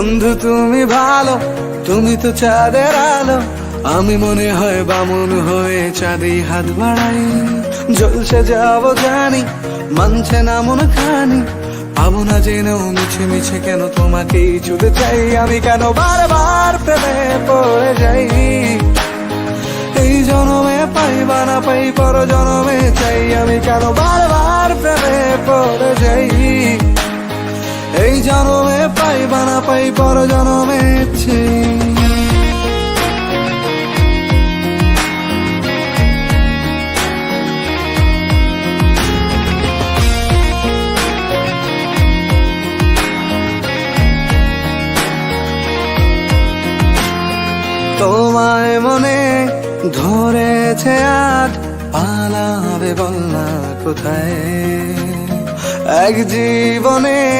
বন্ধু, তুমি ভালো, তুমি তো চাঁদের আলো। আমি মনে হয় বামন হয়ে চাঁদে হাত বাড়াই। জলসে যাব জানি, মানছে না মন খানি। পাবো না জেনেও মিছে মিছে কেন তোমাকেই চুলে চাই। আমি কেন বারবার প্রেমে পড়ে যাই? এই জনমে পাই বা না পাই পর জনমে চাই। আমি কেন বারবার এই জনমে পাই বা না পাই পর জনমে তোমায় মনে ধরেছে আজ, পালাবে বলনা কোথায়? এক জীবনে